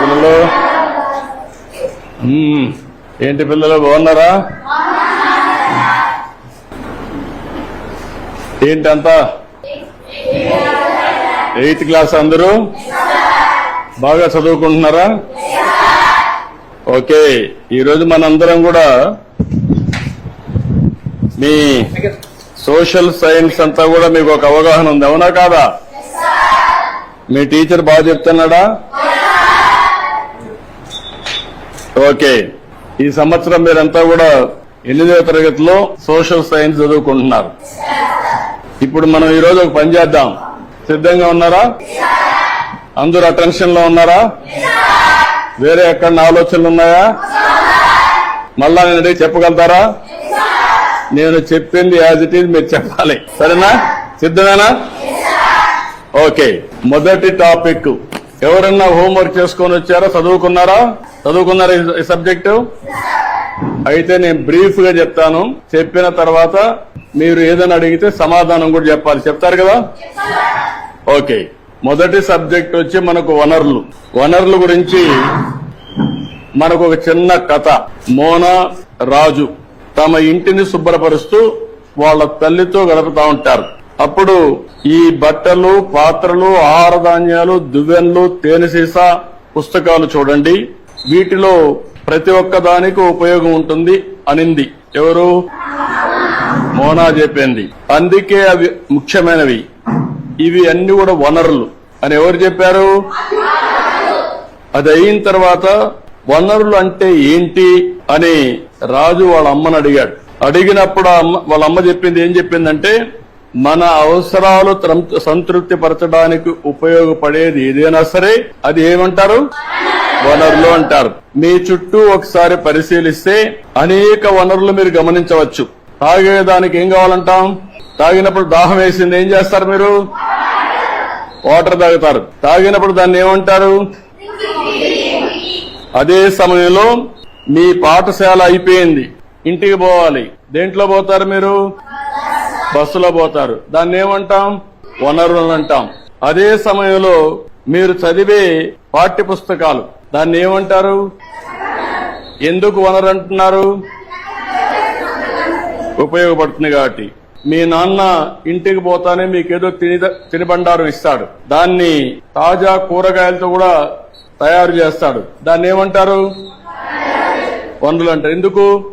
పిల్లలు ఏంటి పిల్లలు బాగున్నారా? ఏంటంతా? ఎయిత్ క్లాస్ అందరూ? బాగా చదువుకుంటున్నారా? ఓకే. ఈరోజు మనందరం కూడా మీ సోషల్ సైన్స్ అంతా కూడా మీకు ఒక అవగాహన ఉంది. అవునా కాదా? మీ టీచర్ బాగా చెప్తున్నాడా? ఓకే. ఈ సంవత్సరం మీరంతా కూడా ఎనిమిదవ తరగతిలో సోషల్ సైన్స్ చదువుకుంటున్నారు. ఇప్పుడు మనం ఈ రోజు ఒక పని చేద్దాం. సిద్ధంగా ఉన్నారా? అందరూ అటెన్షన్లో ఉన్నారా? వేరే ఎక్కడ ఆలోచనలు ఉన్నాయా? మళ్ళా నేను చెప్పగలుగుతారా? నేను చెప్పింది యాజ్ ఇట్ ఈజ్ మీరు చెప్పాలి. సరేనా? సిద్ధమేనా? ఓకే. మొదటి టాపిక్. ఎవరన్నా హోంవర్క్ చేసుకొని వచ్చారా? చదువుకున్నారా? చదువుకున్నారా ఈ- సబ్జెక్టు? అయితే నేను బ్రీఫ్గా చెప్తాను. చెప్పిన తర్వాత మీరు ఏదైనా అడిగితే సమాధానం కూడా చెప్పాలి. చెప్తారు కదా? ఓకే. మొదటి సబ్జెక్ట్ వచ్చి మనకు వనరులు. వనరుల గురించి మనకు ఒక చిన్న కథ. మోనా రాజు తమ ఇంటిని శుభ్రపరుస్తూ వాళ్ళ తల్లితో గడుపుతా ఉంటారు. అప్పుడు ఈ బట్టలు పాత్రలు ఆహార ధాన్యాలు దువ్వెన్లు తేనె సీసా పుస్తకాలు చూడండి. వీటిలో ప్రతి ఒక్క దానికి ఉపయోగం ఉంటుంది అనింది. ఎవరు? మోనా చెప్పింది. అందుకే అవి ముఖ్యమైనవి. ఇవి అన్ని కూడా వనరులు. అని ఎవరు చెప్పారు? అది అయిన తర్వాత వనరులు అంటే ఏంటి అని రాజు వాళ్ళ అమ్మని అడిగాడు. అడిగినప్పుడు అమ్మ వాళ్ళ అమ్మ చెప్పింది ఏం చెప్పిందంటే మన అవసరాలు త్రం- సంతృప్తి పరచడానికి ఉపయోగపడేది ఏదైనా సరే అది ఏమంటారు? వనరులు అంటారు. మీ చుట్టూ ఒకసారి పరిశీలిస్తే అనేక వనరులు మీరు గమనించవచ్చు. తాగేదానికి ఏం కావాలంటాం? తాగినప్పుడు దాహం వేసింది ఏం చేస్తారు మీరు? వాటర్ తాగుతారు. తాగినప్పుడు దాన్ని ఏమంటారు? అదే సమయంలో మీ పాఠశాల అయిపోయింది. ఇంటికి పోవాలి. దేంట్లో పోతారు మీరు? బస్సులో పోతారు. దాన్ని ఏమంటాం? వనరులు అంటాం అదే సమయంలో మీరు చదివే పాఠ్య పుస్తకాలు దాన్ని ఏమంటారు? ఎందుకు వనరు అంటున్నారు ఉపయోగపడుతుంది కాబట్టి. మీ నాన్న ఇంటికి పోతానే మీకేదో తిని తినిబండారం ఇస్తాడు. దాన్ని తాజా కూరగాయలతో కూడా తయారు చేస్తాడు. దాన్ని ఏమంటారు? వనరులు అంటారు ఎందుకు?